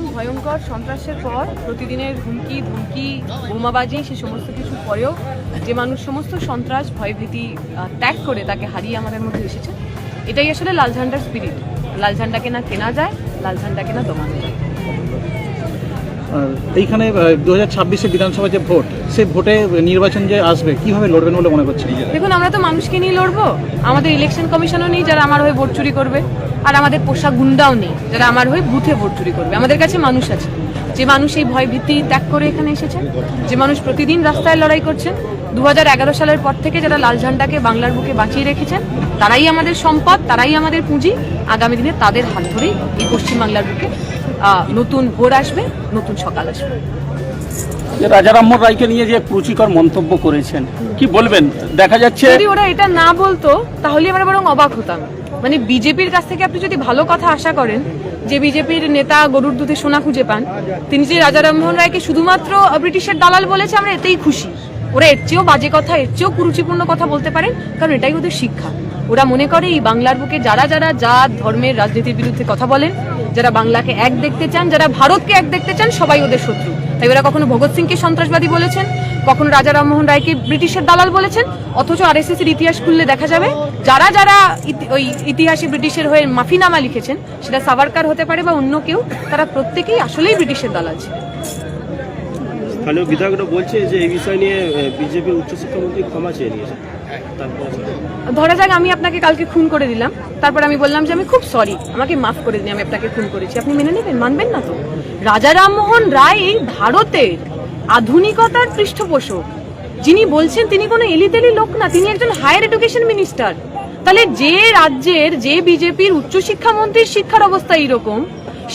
এরকম ভয়ঙ্কর সন্ত্রাসের পর প্রতিদিনের হুমকি ধুমকি বোমাবাজি সে সমস্ত কিছু পরেও যে মানুষ সমস্ত সন্ত্রাস ভয়ভীতি ত্যাগ করে তাকে হারিয়ে আমাদের মধ্যে এসেছে এটাই আসলে লাল ঝান্ডার স্পিরিট লাল ঝান্ডাকে না কেনা যায় লাল ঝান্ডাকে না দমানো যায়। এইখানে দু হাজার ছাব্বিশে বিধানসভা যে ভোট সেই ভোটে নির্বাচন যে আসবে কীভাবে লড়বেন বলে মনে করছেন? দেখুন আমরা তো মানুষকে নিয়ে লড়বো। আমাদের ইলেকশন কমিশনও নেই যারা আমার হয়ে ভোট চুরি করবে। আর আমাদের পোশাক গুন্ডাও নেই যারা আমার হয়ে বুথে ভোট চুরি করবে। আমাদের কাছে মানুষ আছে। যে মানুষ এই ভয় ভীতি ত্যাগ করে এখানে এসেছেন যে মানুষ প্রতিদিন রাস্তায় লড়াই করছেন দু হাজার এগারো সালের পর থেকে যারা লাল ঝান্ডাকে বাংলার বুকে বাঁচিয়ে রেখেছেন তারাই আমাদের সম্পদ তারাই আমাদের পুঁজি। আগামী দিনে তাদের হাত ধরেই এই পশ্চিমবাংলার বুকে নতুন ভোর আসবে নতুন সকাল আসবে। যে রাজা রামমোহন রায়কে নিয়ে যে কুরুচিকর মন্তব্য করেছেন কি বলবেন? দেখা যাচ্ছে যদি ওরা এটা না বলতো তাহলে আমরা বরং অবাক হতাম। মানে বিজেপির কাছ থেকে আপনি যদি ভালো কথা আশা করেন, যে বিজেপির নেতা গরুর দুধে সোনা খুঁজে পান, তিনি যে রাজা রামমোহন রায়কে শুধুমাত্র ব্রিটিশের দালাল বলেছে, আমরা এতেই খুশি। ওরা এর চেয়েও বাজে কথা, এর চেয়েও কুরুচিপূর্ণ কথা বলতে পারেন কারণ এটাই ওদের শিক্ষা। ওরা মনে করে এই বাংলার বুকে যারা যারা জাত, ধর্মের, রাজনীতির বিরুদ্ধে কথা বলেন যারা বাংলাকে এক দেখতে চান, যারা ভারতকে এক দেখতে চান, সবাই ওদের শত্রু। তাই ওরা কখনো ভগৎ সিংকে সন্ত্রাসবাদী বলেছেন, কখনো রাজা রামমোহন রায়কে ব্রিটিশের দালাল বলেছেন, অথচ আরএসএস এর ইতিহাস খুললে দেখা যাবে, যারা যারা ওই ইতিহাসে ব্রিটিশের হয়ে মাফিনামা লিখেছেন, সেটা সাভারকার হতে পারে বা অন্য কেউ, তারা প্রত্যেকেই আসলেই ব্রিটিশের দালাল ছিল স্থানীয় বিধায়করা বলছে যে এই বিষয় নিয়ে বিজেপির উচ্চশিক্ষামন্ত্রী ক্ষমা চেয়ে নিয়েছে। ধরা যাক, আমি আপনাকে কালকে খুন করে দিলাম। তারপর আমি বললাম যে আমি খুব সরি আমাকে মাফ করে দিন, আমি আপনাকে খুন করেছি। আপনি মেনে নেবেন? মানবেন না তো? রাজা রামমোহন রায় এই ভারতের আধুনিকতার পৃষ্ঠপোষক। যিনি বলছেন তিনি কোনো এলিতেলি লোক না, তিনি একজন হায়ার এডুকেশন মিনিস্টার তাহলে যে রাজ্যের, যে বিজেপির উচ্চশিক্ষা মন্ত্রীর শিক্ষার অবস্থা এইরকম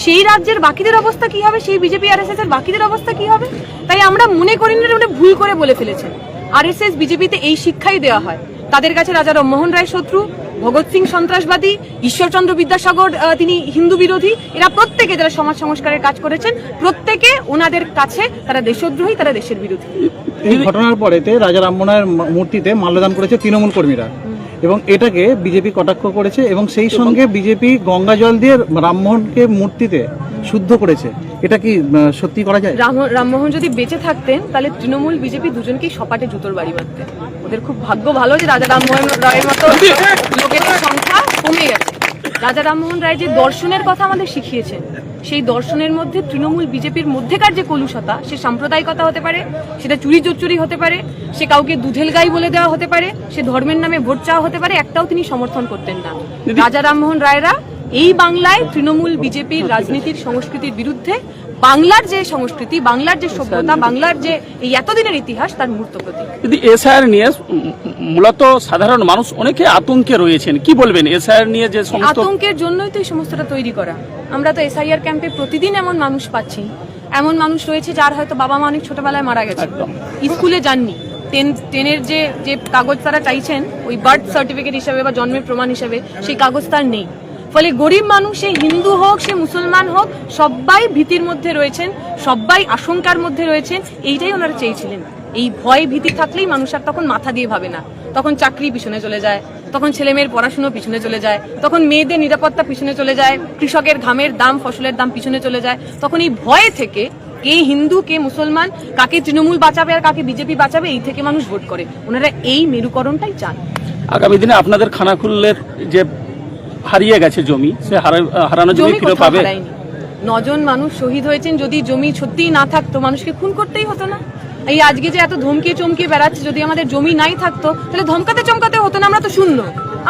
সেই রাজ্যের বাকিদের অবস্থা কি হবে? সেই বিজেপি আর এর বাকিদের অবস্থা কি হবে? তাই আমরা মনে করি না ওটা ভুল করে বলে ফেলেছেন। আরএসএস বিজেপিতে এই শিক্ষাই দেওয়া হয়। তাদের কাছে রাজা রামমোহন রায় শত্রু, ভগৎ সিং সন্ত্রাসবাদী, ঈশ্বরচন্দ্র বিদ্যাসাগর তিনি হিন্দু বিরোধী। এরা প্রত্যেকে যারা সমাজ সংস্কারের কাজ করেছেন, প্রত্যেকে ওনাদের কাছে তারা দেশদ্রোহী, তারা দেশের বিরোধী। এই ঘটনার পরেতে রাজা রামমোহনের মূর্তিতে মাল্যদান করেছে তৃণমূল কর্মীরা। এবং এটাকে বিজেপি কটাক্ষ করেছে এবং সেই সঙ্গে বিজেপি গঙ্গা জল দিয়ে রামমোহনকে মূর্তিতে শুদ্ধ করেছে। এটা কি সত্যি করা যায়? রাম- রামমোহন যদি বেঁচে থাকতেন তাহলে তৃণমূল বিজেপি দুজনকেই সপাটে জুতোর বাড়ি মারতেন ওদের খুব ভাগ্য ভালো যে রাজা রামমোহন রায়ের মতো লোকের সংখ্যা কমে গেছে। রাজা রামমোহন রায় যে দর্শনের কথা আমাদের শিখিয়েছেন সেই দর্শনের মধ্যে তৃণমূল বিজেপির মধ্যেকার যে কলুষতা সে সাম্প্রদায়িকতা হতে পারে সেটা চুরি চুরি হতে পারে সে কাউকে দুধেল গাই বলে দেওয়া হতে পারে সে ধর্মের নামে ভোট চাওয়া হতে পারে একটাও তিনি সমর্থন করতেন না। রাজা রামমোহন রায়রা এই বাংলায় তৃণমূল বিজেপির রাজনীতির সংস্কৃতির বিরুদ্ধে বাংলার যে সংস্কৃতি বাংলার যে সভ্যতা বাংলার যে এই এতদিনের ইতিহাস তার মূর্ত প্রতীক। যদি এসআইআর নিয়ে মূলত সাধারণ মানুষ অনেকে আতঙ্কে রয়েছেন কি বলবেন? এসআইআর নিয়ে যে সমস্ত আতঙ্কের জন্যই তো এই সমস্তটা তৈরি করা। আমরা তো এসআইআর ক্যাম্পে প্রতিদিন এমন মানুষ পাচ্ছি। এমন মানুষ রয়েছে যার হয়তো বাবা মা অনেক ছোটবেলায় মারা গেছে। স্কুলে যাননি। টেন টেনের যে যে কাগজ তারা চাইছেন ওই বার্থ সার্টিফিকেট হিসাবে বা জন্মের প্রমাণ হিসাবে সেই কাগজ তার নেই। ফলে গরিব মানুষ, সে হিন্দু হোক, সে মুসলমান হোক, সবাই ভীতির মধ্যে রয়েছেন, সবাই আশঙ্কার মধ্যে রয়েছেন, এইটাই ওনারা চেয়েছিলেন। এই ভয় ভীতি থাকলেই মানুষ আর তখন মাথা দিয়ে ভাবে না। তখন চাকরি পিছনে চলে যায়, তখন ছেলে মেয়ের পড়াশুনো পিছনে চলে যায়, তখন মেয়েদের নিরাপত্তা পিছনে চলে যায়, কৃষকের ঘামের দাম, ফসলের দাম পিছনে চলে যায়। তখন এই ভয় থেকে কে হিন্দু, কে মুসলমান, কাকে তৃণমূল বাঁচাবে আর কাকে বিজেপি বাঁচাবে, এই থেকে মানুষ ভোট করে। ওনারা এই মেরুকরণটাই চান। আগামী দিনে আপনাদের খানাকুলের যে হারিয়ে গেছে জমি সে হারানো জমি ফিরে পাবে। নজন মানুষ শহীদ হয়েছেন যদি জমি সত্যিই না থাকতো মানুষকে খুন করতেই হতো না। এই আজকে যে এত ধমকিয়ে চমকিয়ে বেড়াচ্ছে যদি আমাদের জমি নাই থাকতো তাহলে ধমকাতে চমকাতে হতো না আমরা তো শূন্য।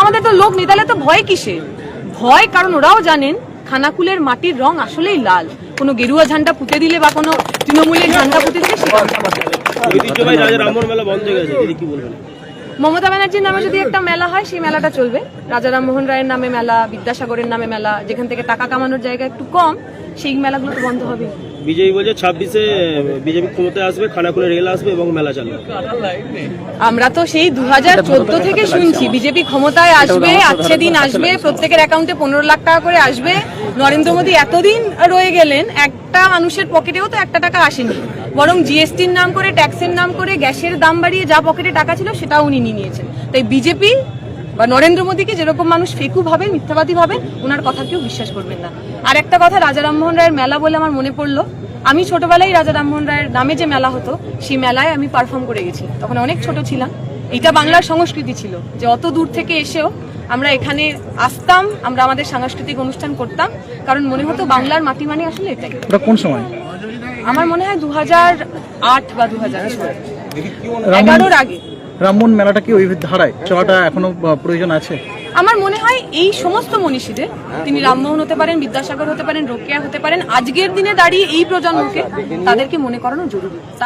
আমাদের তো লোক নেই তাহলে তো ভয় কিসে ভয় কারণ ওরাও জানেন খানাকুলের মাটির রং আসলেই লাল। কোনো গেরুয়া ঝান্ডা পুঁতে দিলে বা কোনো তৃণমূলের ঝান্ডা পুঁতে দিলে সেটা মমতা ব্যানার্জির নামে যদি একটা মেলা হয় সেই মেলাটা চলবে। রাজা রামমোহন রায়ের নামে মেলা বিদ্যাসাগরের নামে মেলা যেখান থেকে টাকা কামানোর জায়গা একটু কম সেই মেলাগুলো তো বন্ধ হবে। বিজেপি বলছে ছাব্বিশে বিজেপি ক্ষমতায় আসবে খানাকুলে রেল আসবে এবং মেলা চালবে আমরা তো সেই দু হাজার চোদ্দ থেকে শুনছি বিজেপি ক্ষমতায় আসবে আচ্ছে দিন আসবে প্রত্যেকের অ্যাকাউন্টে পনেরো লাখ টাকা করে আসবে। নরেন্দ্র মোদী এতদিন রয়ে গেলেন একটা মানুষের পকেটেও তো একটা টাকা আসেনি। বরং জিএসটির নাম করে, ট্যাক্সের নাম করে, গ্যাসের দাম বাড়িয়ে যা পকেটে টাকা ছিল সেটাও উনি নিয়ে নিয়েছেন। তাই বিজেপি বা নরেন্দ্র মোদীকে যেরকম মানুষ ফেকু ভাবে মিথ্যাবাদী ভাবে ওনার কথা কেউ বিশ্বাস করবেন না। আর একটা কথা, রাজা রামমোহন রায়ের মেলা বলে আমার মনে পড়ল। আমি ছোটবেলায় রাজা রামমোহন রায়ের নামে যে মেলা হতো, সেই মেলায় আমি পারফর্ম করে গেছি। তখন অনেক ছোট ছিলাম। এটা বাংলার সংস্কৃতি ছিল যে অত দূর থেকে এসেও আমরা এখানে আসতাম, আমরা আমাদের সাংস্কৃতিক অনুষ্ঠান করতাম। কারণ মনে হতো বাংলার মাটি মানে আসলে এটাই। কোন সময়? আমার মনে হয় দু হাজার আট বা দু হাজার রামমোহন এগারোর আগে। রামমোহন মেলাটা কি ওই ধারায়? চলাটা এখনও প্রয়োজন আছে? আমার মনে হয় এই সমস্ত মনীষীদের তিনি রামমোহন হতে পারেন বিদ্যাসাগর হতে পারেন রোকেয়া হতে পারেন আজকের দিনে দাঁড়িয়ে এই প্রজন্মকে তাদেরকে মনে করানো জরুরি।